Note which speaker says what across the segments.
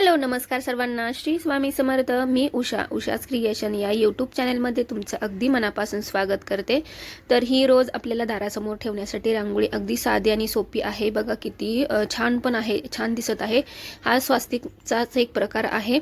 Speaker 1: Hello नमस्कार सर्वांना. श्री स्वामी समर्थ. मी उषा. उषाच क्रिएशन या यूट्यूब चॅनलमध्ये तुमचं अगदी मनापासून स्वागत करते. तर ही रोज आपल्याला दारासमोर ठेवण्यासाठी रांगोळी अगदी साधी आणि सोपी आहे. बघा किती छान पण आहे छान दिसत आहे. हा स्वास्तिकचाच एक प्रकार आहे.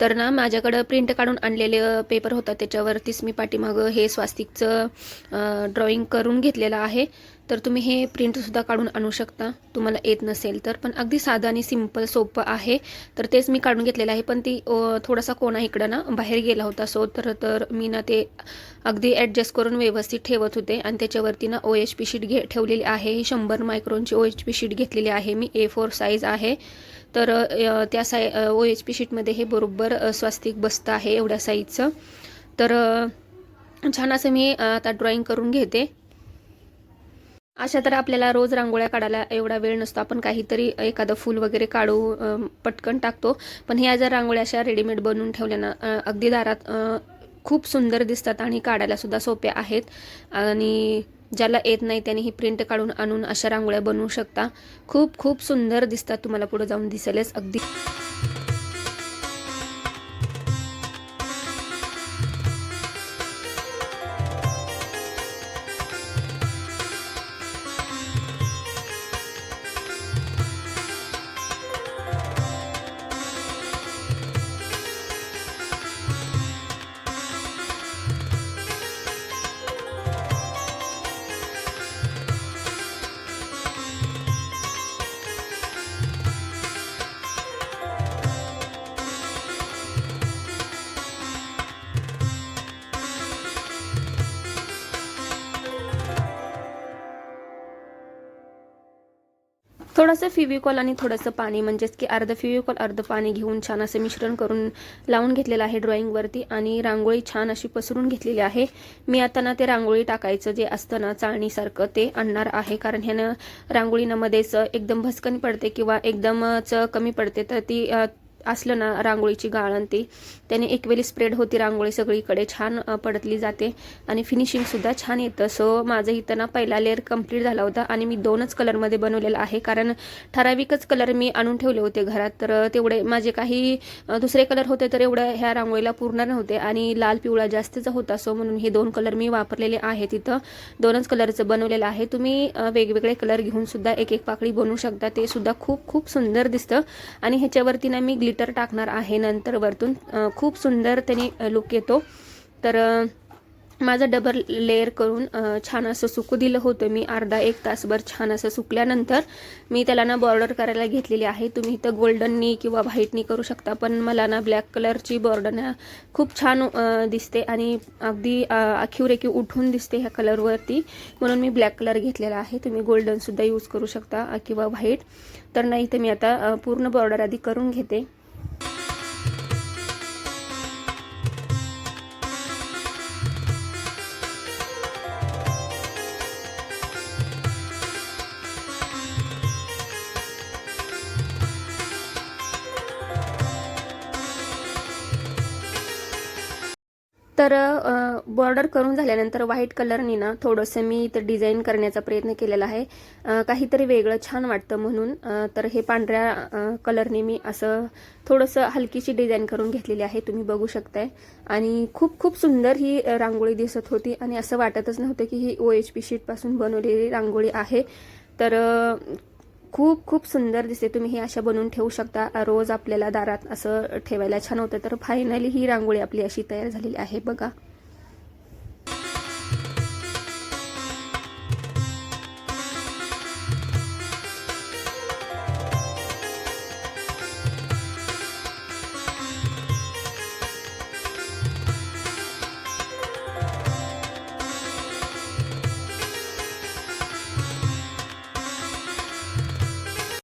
Speaker 1: तर ना माझ्याकडं प्रिंट काढून आणलेले पेपर होता. त्याच्यावरतीच मी पाठीमागं हे स्वास्तिकचं ड्रॉइंग करून घेतलेलं आहे. तर तुम्ही हे प्रिंटसुद्धा काढून आणू शकता. तुम्हाला येत नसेल तर. पण अगदी साधं आणि सिंपल सोपं आहे. तर तेच मी काढून घेतलेलं आहे. पण ती थोडासा कोणा इकडं ना बाहेर गेला होता. सो तर तर मी ना ते अगदी ॲडजस्ट करून व्यवस्थित ठेवत होते. आणि त्याच्यावरती ना ओ एच पी शीट घे ठेवलेली आहे. ही शंभर मायक्रोनची ओ एच पी शीट घेतलेली आहे. मी ए फोर साईज आहे. तर त्या साय ओ एच पी शीटमध्ये हे बरोबर स्वास्तिक बसतं आहे एवढ्या साईजचं तर छान असं मी आता ड्रॉइंग करून घेते. अशा तर आपल्याला रोज रांगोळ्या काढायला एवढा वेळ नसतो. आपण काहीतरी एखादं फूल वगैरे काढू पटकन टाकतो. पण ह्या जर रांगोळ्या अशा रेडीमेड बनवून ठेवल्या ना अगदी दारात खूप सुंदर दिसतात आणि काढायला सुद्धा सोप्या आहेत. आणि ज्याला येत नाही त्याने ही प्रिंट काढून आणून अशा रांगोळ्या बनवू शकता. खूप खूप सुंदर दिसतात. तुम्हाला पुढे जाऊन दिसेलच. अगदी थोडंसं फिविकॉल आणि थोडंसं पाणी म्हणजेच की अर्ध फिविकॉल अर्ध पाणी घेऊन छान असं मिश्रण करून लावून घेतलेलं आहे ड्रॉइंगवरती आणि रांगोळी छान अशी पसरून घेतलेली आहे. मी आता ना ते रांगोळी टाकायचं जे असतं ना चाळणीसारखं ते आणणार आहे. कारण ह्यानं रांगोळीनं मध्येच एकदम भस्कन पडते किंवा एकदमच कमी पडते. तर ती असलं ना रांगोळीची गाळण ती. त्याने एकवेळी स्प्रेड होती रांगोळी सगळीकडे छान पडतली जाते. आणि फिनिशिंगसुद्धा छान येतं. सो माझं इथं ना पहिला लेअर कंप्लीट झाला होता आणि मी दोनच कलरमध्ये बनवलेलं आहे. कारण ठराविकच कलर मी आणून ठेवले होते घरात. तर तेवढे माझे काही दुसरे कलर होते तर एवढं ह्या रांगोळीला पूर्ण नव्हते. आणि लाल पिवळा जास्तीचा होता. सो म्हणून हे दोन कलर मी वापरलेले आहेत इथं. दोनच कलरचं बनवलेलं आहे. तुम्ही वेगवेगळे कलर घेऊन सुद्धा एक एक पाकळी बनवू शकता. ते सुद्धा खूप खूप सुंदर दिसतं. आणि ह्याच्यावरती ना मी ग्लिटर टाकणार आहे नंतर वरतून खूप सुंदर त्याने लुक येतो. तर माझं डबल लेअर करून छान असं सुकू दिलं होतं मी. अर्धा एक तासभर छान असं सुकल्यानंतर मी त्याला ना बॉर्डर करायला घेतलेली आहे. तुम्ही इथं गोल्डननी किंवा व्हाईटनी करू शकता पण मला ना ब्लॅक कलरची बॉर्डर ना खूप छान दिसते आणि अगदी आखीवरेखी उठून दिसते ह्या कलरवरती म्हणून मी ब्लॅक कलर घेतलेला आहे. तुम्ही गोल्डनसुद्धा यूज करू शकता किंवा व्हाईट. तर नाही तर मी आता पूर्ण बॉर्डर आधी करून घेते. तर बॉर्डर करून झाल्यानंतर व्हाईट कलरनी ना थोडंसं मी इथं डिझाईन करण्याचा प्रयत्न केलेला आहे. काहीतरी वेगळं छान वाटतं म्हणून तर हे पांढऱ्या कलरने मी असं थोडंसं हलकीशी डिझाईन करून घेतलेली आहे. तुम्ही बघू शकताय. आणि खूप खूप सुंदर ही रांगोळी दिसत होती आणि असं वाटतच नव्हतं की ही ओ एच पी शीटपासून बनवलेली रांगोळी आहे. तर खूप खूप सुंदर दिसते. तुम्ही ही अशा बनवून ठेवू शकता. रोज आपल्याला दारात असं ठेवायला छान होतं. तर फायनली ही रांगोळी आपली अशी तयार झालेली आहे. बघा.